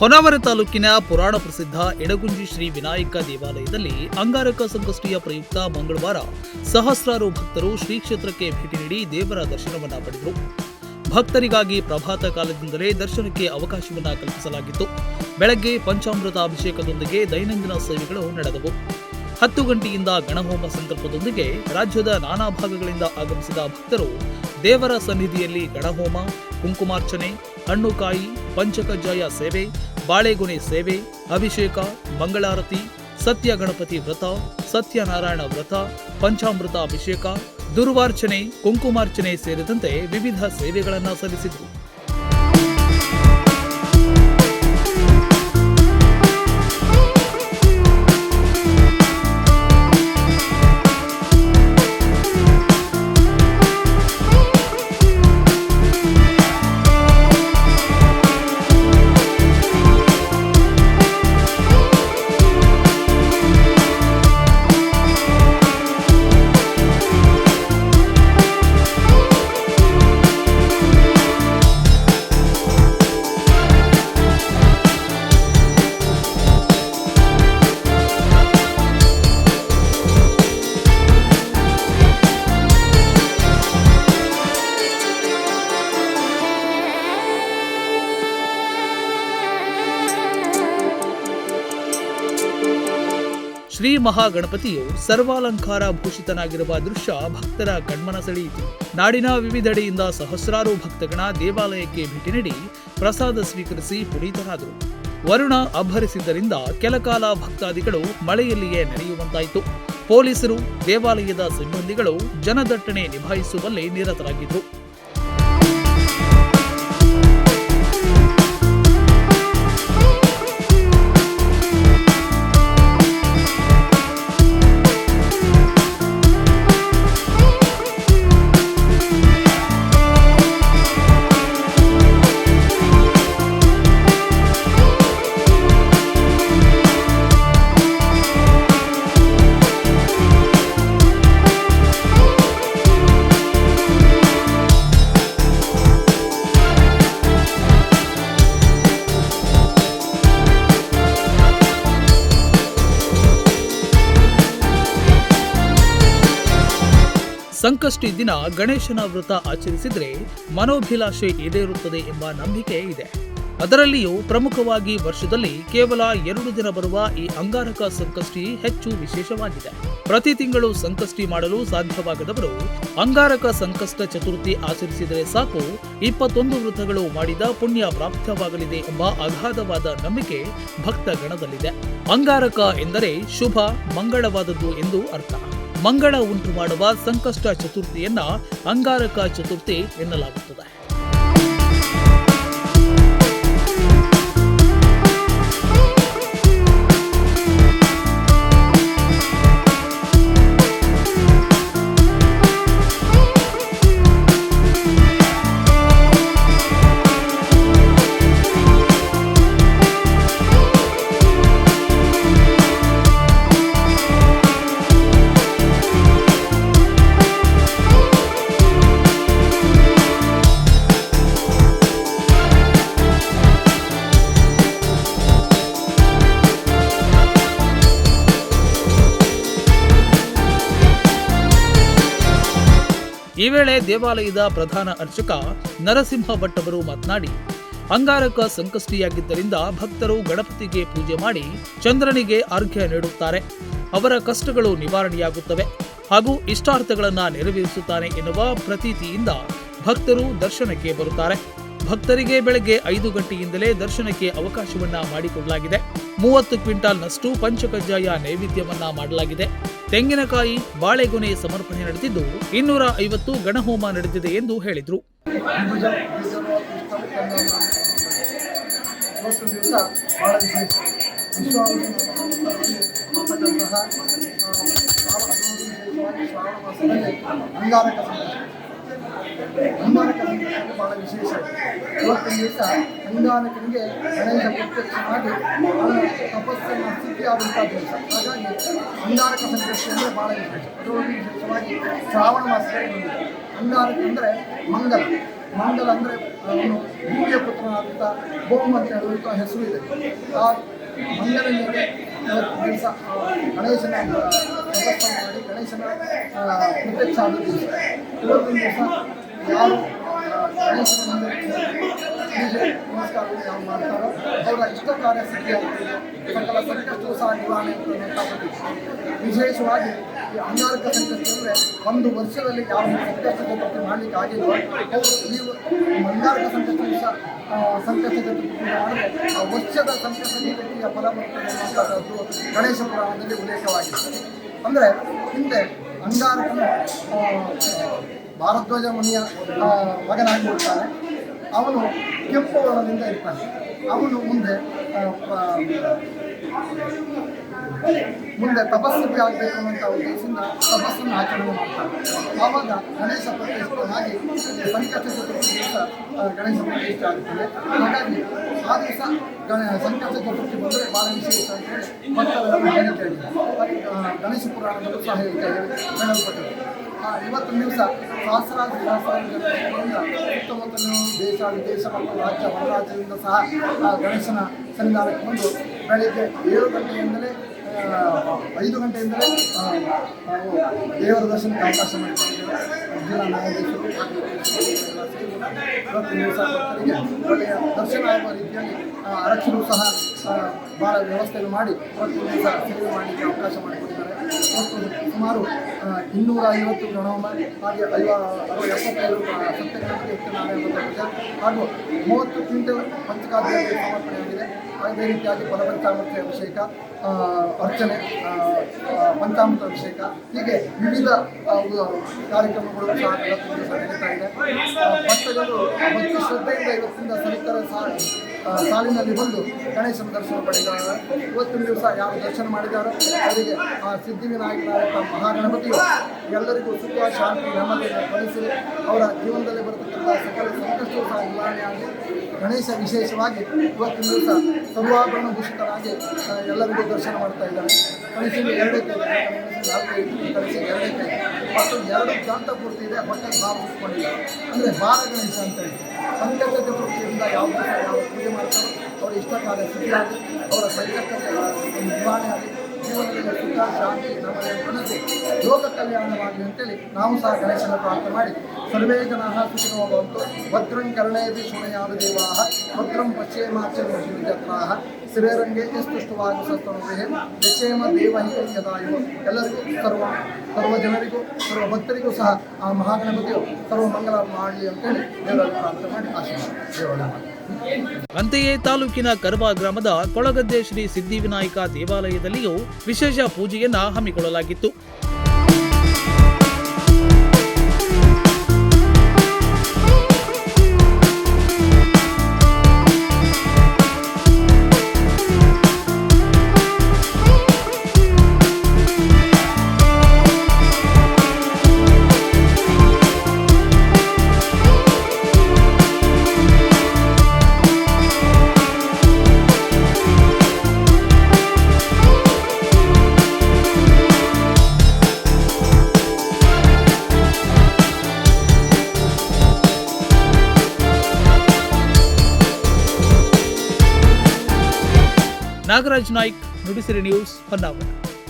ಹೊನ್ನಾವರ ತಾಲೂಕಿನ ಪುರಾಣ ಪ್ರಸಿದ್ಧ ಎಡಗುಂಜಿ ಶ್ರೀ ವಿನಾಯಕ ದೇವಾಲಯದಲ್ಲಿ ಅಂಗಾರಕ ಸಂಕಷ್ಟಿಯ ಪ್ರಯುಕ್ತ ಮಂಗಳವಾರ ಸಹಸ್ರಾರು ಭಕ್ತರು ಶ್ರೀ ಕ್ಷೇತ್ರಕ್ಕೆ ಭೇಟಿ ನೀಡಿ ದೇವರ ದರ್ಶನವನ್ನ ಪಡೆದರು. ಭಕ್ತರಿಗಾಗಿ ಪ್ರಭಾತ ಕಾಲದಿಂದಲೇ ದರ್ಶನಕ್ಕೆ ಅವಕಾಶವನ್ನ ಕಲ್ಪಿಸಲಾಗಿತ್ತು. ಬೆಳಗ್ಗೆ ಪಂಚಾಮೃತ ಅಭಿಷೇಕದೊಂದಿಗೆ ದೈನಂದಿನ ಸೇವೆಗಳು ನಡೆದವು. ಹತ್ತು ಗಂಟೆಯಿಂದ ಗಣಹೋಮ ಸಂದರ್ಭದೊಂದಿಗೆ ರಾಜ್ಯದ ನಾನಾ ಭಾಗಗಳಿಂದ ಆಗಮಿಸಿದ ಭಕ್ತರು ದೇವರ ಸನ್ನಿಧಿಯಲ್ಲಿ ಗಣಹೋಮ, ಕುಂಕುಮಾರ್ಚನೆ ಹಣ್ಣುಕಾಯಿ ಪಂಚಕಜ್ಜಾಯ ಸೇವೆ, ಬಾಳೆಗೊನೆ ಸೇವೆ, ಅಭಿಷೇಕ, ಮಂಗಳಾರತಿ, ಸತ್ಯ ಗಣಪತಿ ವ್ರತ, ಸತ್ಯನಾರಾಯಣ ವ್ರತ ಪಂಚಾಮೃತ ಅಭಿಷೇಕ ದುರ್ವಾರ್ಚನೆ, ಕುಂಕುಮಾರ್ಚನೆ ಸೇರಿದಂತೆ ವಿವಿಧ ಸೇವೆಗಳನ್ನು ಸಲ್ಲಿಸಿದರು ಶ್ರೀ ಮಹಾಗಣಪತಿಯು ಸರ್ವಾಲಂಕಾರ ಭೂಷಿತನಾಗಿರುವ ದೃಶ್ಯ ಭಕ್ತರ ಕಣ್ಮನ ಸೆಳೆಯಿತು. ನಾಡಿನ ವಿವಿಧೆಡೆಯಿಂದ ಸಹಸ್ರಾರು ಭಕ್ತಗಣ ದೇವಾಲಯಕ್ಕೆ ಭೇಟಿ ನೀಡಿ ಪ್ರಸಾದ ಸ್ವೀಕರಿಸಿ ಪುನೀತರಾದರು. ವರುಣ ಅಬ್ಬರಿಸಿದ್ದರಿಂದ ಕೆಲಕಾಲ ಭಕ್ತಾದಿಗಳು ಮಳೆಯಲ್ಲಿಯೇ ನಡೆಯುವಂತಾಯಿತು ಪೊಲೀಸರು ದೇವಾಲಯದ ಸಿಬ್ಬಂದಿಗಳು ಜನದಟ್ಟಣೆ ನಿಭಾಯಿಸುವಲ್ಲಿ ನಿರತರಾಗಿದ್ದರು ಸಂಕಷ್ಟಿ ದಿನ ಗಣೇಶನ ವ್ರತ ಆಚರಿಸಿದ್ರೆ ಮನೋಭಿಲಾಷೆ ಈಡೇರುತ್ತದೆ ಎಂಬ ನಂಬಿಕೆ ಇದೆ. ಅದರಲ್ಲಿಯೂ ಪ್ರಮುಖವಾಗಿ ವರ್ಷದಲ್ಲಿ ಕೇವಲ ಎರಡು ದಿನ ಬರುವ ಈ ಅಂಗಾರಕ ಸಂಕಷ್ಟಿ ಹೆಚ್ಚು ವಿಶೇಷವಾಗಿದೆ. ಪ್ರತಿ ತಿಂಗಳು ಸಂಕಷ್ಟಿ ಮಾಡಲು ಸಾಧ್ಯವಾಗದವರು ಅಂಗಾರಕ ಸಂಕಷ್ಟ ಚತುರ್ಥಿ ಆಚರಿಸಿದರೆ ಸಾಕು, ಇಪ್ಪತ್ತೊಂದು ವೃತ್ತಗಳು ಮಾಡಿದ ಪುಣ್ಯ ಪ್ರಾಪ್ತವಾಗಲಿದೆ ಎಂಬ ಅಗಾಧವಾದ ನಂಬಿಕೆ ಭಕ್ತ ಗಣದಲ್ಲಿದೆ ಅಂಗಾರಕ ಎಂದರೆ ಶುಭ, ಮಂಗಳವಾದದ್ದು ಎಂದು ಅರ್ಥ. ಮಂಗಳ ಉಂಟು ಮಾಡುವ ಸಂಕಷ್ಟ ಚತುರ್ಥಿಯನ್ನ ಅಂಗಾರಕ ಚತುರ್ಥಿ ಎನ್ನಲಾಗುತ್ತದೆ. ಈ ವೇಳೆ ದೇವಾಲಯದ ಪ್ರಧಾನ ಅರ್ಚಕ ನರಸಿಂಹ ಭಟ್ ಅವರು ಮಾತನಾಡಿ, ಅಂಗಾರಕ ಸಂಕಷ್ಟಿಯಾಗಿದ್ದರಿಂದ ಭಕ್ತರು ಗಣಪತಿಗೆ ಪೂಜೆ ಮಾಡಿ ಚಂದ್ರನಿಗೆ ಅರ್ಘ್ಯ ನೀಡುತ್ತಾರೆ. ಅವರ ಕಷ್ಟಗಳು ನಿವಾರಣೆಯಾಗುತ್ತವೆ ಹಾಗೂ ಇಷ್ಟಾರ್ಥಗಳನ್ನು ನೆರವೇರಿಸುತ್ತಾನೆ ಎನ್ನುವ ಪ್ರತೀತಿಯಿಂದ ಭಕ್ತರು ದರ್ಶನಕ್ಕೆ ಬರುತ್ತಾರೆ. ಭಕ್ತರಿಗೆ ಬೆಳಗ್ಗೆ ಐದು ಗಂಟೆಯಿಂದಲೇ ದರ್ಶನಕ್ಕೆ ಅವಕಾಶವನ್ನ ಮಾಡಿಕೊಡಲಾಗಿದೆ. ಮೂವತ್ತು ಕ್ವಿಂಟಾಲ್ನಷ್ಟು ಪಂಚಕಜ್ಜಾಯ ನೈವೇದ್ಯವನ್ನ ಮಾಡಲಾಗಿದೆ. ತೆಂಗಿನಕಾಯಿ, ಬಾಳೆಗೊನೆ ಸಮರ್ಪಣೆ ನಡೆದಿದ್ದು ಇನ್ನೂರ ಐವತ್ತು ಗಣಹೋಮ ನಡೆದಿದೆ ಎಂದು ಹೇಳಿದರು. ಸಂಕಷ್ಟ ಅಂಗಾರಕ ಸಂಕಷ್ಟ ಭಾಳ ವಿಶೇಷ ಇವತ್ತಿನ ದಿವಸ ಅಂಗಾರಕನಿಗೆ ಗಣೇಶ ಪ್ರತ್ಯಕ್ಷ ಮಾಡಿ ಅವನ ತಪಸ್ಸನ್ನು ಸ್ಥಿತಿಯಾದಂಥ ದಿವಸ ಹಾಗಾಗಿ ಅಂಗಾರಕ ಸಂಕಷ್ಟ ಅಂದರೆ ಭಾಳ ವಿಶೇಷ ವಿಶೇಷವಾಗಿ ಶ್ರಾವಣ ಮಾಸದಲ್ಲಿ ಅಂಗಾರಕ ಅಂದರೆ ಮಂಗಲ ಮಂಗಲ ಅಂದರೆ ಅವನು ಭೂಮಿಯ ಪುತ್ರನಾದಂಥ ಬೋಮ್ ಅಂತ ಹೆಸರು ಇದೆ ಆ ಮಂಗಲನಿಗೆ ದಿವಸ ಗಣೇಶನ ಮಾಡಿ ಗಣೇಶನ ಪ್ರತ್ಯಕ್ಷ ಆದ ದಿವಸ ಇವತ್ತಿನ ದಿವಸ ಯಾರು ಮಾಡ್ತಾರೋ ಅವರ ಇಷ್ಟ ಕಾರ್ಯ ಸಕಲ ಸಹ ವಿಶೇಷವಾಗಿ ಈ ಅಂಗಾರಕ ಸಂಕಷ್ಟ ಅಂದರೆ ಒಂದು ವರ್ಷದಲ್ಲಿ ಯಾವ ಸಂಕಷ್ಟ ಚತುರ್ಥಿ ಮಾಡಲಿಕ್ಕೆ ಆಗಿಲ್ಲ. ಈ ಅಂಗಾರಕ ಸಂಕಷ್ಟ ಸಹ ಆ, ಸಂಕಷ್ಟ ಚತುರ್ಥಿ ಮಾಡಿದ್ರೆ ಆ ವರ್ಷದ ಸಂಕಷ್ಟ ಚತುರ್ಥಿಯ ಫಲ ಬರ್ತದೆ ಗಣೇಶ ಪುರಾಣದಲ್ಲಿ ಉಲ್ಲೇಖವಾಗಿದೆ. ಅಂದರೆ ಹಿಂದೆ ಅಂಗಾರಕನು ಭಾರದ್ವಾಜ ಮುನಿಯ ಮಗನಾಗಿಬಿಡ್ತಾನೆ ಮಗನಾಗಿ ಅವನು ಕೆಂಪು ವರ್ಣದಿಂದ ಇರ್ತಾನೆ. ಅವನು ಮುಂದೆ ಮುಂದೆ ತಪಸ್ಸಿಗೆ ಆಗಬೇಕು ಅನ್ನುವಂಥ ಉದ್ದೇಶದಿಂದ ತಪಸ್ಸನ್ನು ಆಚರಣೆ ಮಾಡ್ತಾರೆ ಆವಾಗ ಗಣೇಶ ಪ್ರತಿಷ್ಠನಾಗಿ ಸಂಕಷ್ಟ ಚತುರ್ಥಿ ದಿವಸ ಗಣೇಶ ಪ್ರತಿಷ್ಠೆ ಆಗ್ತದೆ. ಹಾಗಾಗಿ ಆ ದಿವಸ ಗಣ ಸಂಕಷ್ಟ ಚತುರ್ಥಿ ಬಂದರೆ ಭಾಳ ವಿಶೇಷ ಅಂತ ಹೇಳಿ ಭಕ್ತರನ್ನು ಹೇಳಿಕೆ ಗಣೇಶ ಪುರಾಣದಲ್ಲೂ ಸಹ ಹೇಳಿಕೆ ಹೇಳಲ್ಪಟ್ಟಿದೆ. ಆ, ಇವತ್ತಿನ ದಿವಸ ಸಹಸ್ರಾರು ಸುತ್ತಮುತ್ತಲಿನ ದೇಶ ವಿದೇಶ ಮತ್ತು ರಾಜ್ಯ ಹೊರರಾಜ್ಯದಿಂದ ಸಹ ಆ, ಗಣೇಶನ ಸನ್ನಿಧಾನಕ್ಕೆ ಬಂದು ಬೆಳಗ್ಗೆ ಏಳು ಗಂಟೆಯಿಂದಲೇ ಐದು ಗಂಟೆಯಿಂದಲೇ ನಾವು ದೇವರ ದರ್ಶನಕ್ಕೆ ಅವಕಾಶ ಮಾಡಿಕೊಂಡಿದ್ದೇವೆ ಒಳ್ಳೆಯ ದರ್ಶನ ಆಗುವ ರೀತಿಯಲ್ಲಿ ಆರಕ್ಷಕರು ಸಹ ಬಹಳ ವ್ಯವಸ್ಥೆಯನ್ನು ಮಾಡಿ ಪ್ರತಿ ದಿವಸ ಸೇವೆ ಮಾಡಲಿಕ್ಕೆ ಅವಕಾಶ ಮಾಡಿಕೊಟ್ಟಿದ್ದಾರೆ. ಮತ್ತು ಸುಮಾರು ಇನ್ನೂರ ಐವತ್ತು ಗಣೋಮ ಹಾಗೆ ಐವ ಎಪ್ಪತ್ತೈದು ಪೂಜೆ ಹಾಗೂ ಮೂವತ್ತು ಕ್ವಿಂಟಲ್ ಪಂಚಕಾದ್ಯಕ್ಕೆ ಸಮರ್ಪಣೆಯಾಗಿದೆ. ಅದೇ ರೀತಿಯಾಗಿ ಫಲಪಂಚಾಮೃತ ಅಭಿಷೇಕ ಅರ್ಚನೆ ಪಂಚಾಮೃತ ಅಭಿಷೇಕ, ಹೀಗೆ ವಿವಿಧ ಕಾರ್ಯಕ್ರಮಗಳು ಸಹ ನಡೀತಾ ಇದೆ. ಭಕ್ತಜನರು ಭಕ್ತಿ ಶ್ರದ್ಧೆಯಿಂದ ಇವತ್ತಿಂದ ಸರಿತರ ಸಾಲಿನಲ್ಲಿ ಬಂದು ಗಣೇಶನ ದರ್ಶನ ಪಡೆದಿದ್ದಾರೆ ಇವತ್ತಿನ ದಿವಸ ಯಾರು ದರ್ಶನ ಮಾಡಿದಾರೋ ಅವರಿಗೆ ಆ ಸಿದ್ಧಿವಿನಾಯಕನಾಯಕ ಮಹಾಗಣಪತಿಯು ಎಲ್ಲರಿಗೂ ಸುಖ, ಶಾಂತಿ, ನೆಮ್ಮದಿಯನ್ನು ಕಳಿಸಿ ಅವರ ಜೀವನದಲ್ಲಿ ಬರತಕ್ಕಂಥ ಸಕಲ ಸಂಕಷ್ಟ ಸಹ ನಿವಾರಣೆಯಾಗಲಿ ಗಣೇಶ ವಿಶೇಷವಾಗಿ ಇವತ್ತಿನ ದಿವಸ ಸರ್ವಾಭರಣ ಭೂಷಿತರಾಗಿ ಆ, ಎಲ್ಲರಿಗೂ ದರ್ಶನ ಮಾಡ್ತಾ ಇದ್ದಾರೆ. ಗಣೇಶನಿಗೆ ಎರಡೇ ಕೈ. ಗಣೇಶನಿಗೆ ಎರಡೇ ಕೈ. ಮತ್ತು ಎರಡು ದಂತ ಪೂರ್ತಿ ಇದೆ ಮತ್ತೆ ಭಾವ ಉಸ್ಕೊಂಡಿಲ್ಲ ಅಂದರೆ ಬಾಲ ಗಣೇಶ ಅಂತ ಹೇಳಿ. ಸಂಕಟ ಚತುರ್ಥಿಯಿಂದ ಯಾವ ಯಾವ ಪೂಜೆ ಮಾಡ್ತಾರೋ. ಅವರ ಇಷ್ಟ ಕಾರ್ಯ ಆಗಲಿ ಅವರ ಸಂಕಷ್ಟಕ್ಕೆ ನಿರ್ವಹಣೆ ನಿವಾರಣೆ ಆಗಿ ಜೀವನದಲ್ಲಿ ಸುಖ ಶಾಂತಿ ನಮಗೆ ಮನಸ್ಸು ಲೋಕ ಕಲ್ಯಾಣವಾಗಲಿ ಅಂತೇಳಿ ನಾವು ಸಹ ಗಣೇಶನ ಪ್ರಾರ್ಥನೆ ಮಾಡಿ. ಸರ್ವೇ ಜನಾಃ ಸುಖಿನೋ ಭವಂತು. ಭದ್ರಂ ಕರ್ಣೇದಿ ಶೃಣಯಾಮ ದೇವಾಃ. ಭದ್ರಂ ಪಶ್ಯೇಮಾಚರಣಾಃ ಶ್ರೀರಂಗೆ ಎಸ್ತುಷ್ಟವಾಗಿ ಸತ್ತನುಭೇ ಯಶೇಮ ದೇವಹಿತ ಯದಾಯು ಎಲ್ಲರಿಗೂ ಸರ್ವ ಸರ್ವ ಜನರಿಗೂ, ಸರ್ವ ಭಕ್ತರಿಗೂ ಸಹ ಆ ಮಹಾಗಣಪತಿಯು ಸರ್ವ ಮಂಗಲ ಮಾಡಲಿ ಅಂತೇಳಿ ದೇವರಲ್ಲಿ ಪ್ರಾರ್ಥನೆ ಮಾಡಿ ಆಶೀರ್ವಾದ. ದೇವರ ಅಂತೆಯೇ ತಾಲೂಕಿನ ಕರಬಾ ಗ್ರಾಮದ ಕೊಳಗದ್ದೆ ಶ್ರೀ ಸಿದ್ಧಿವಿನಾಯಕ ದೇವಾಲಯದಲ್ಲಿಯೂ ವಿಶೇಷ ಪೂಜೆಯನ್ನ ಹಮ್ಮಿಕೊಳ್ಳಲಾಗಿತ್ತು. नागराज नायक नुडिसरी न्यूज़ पन्ना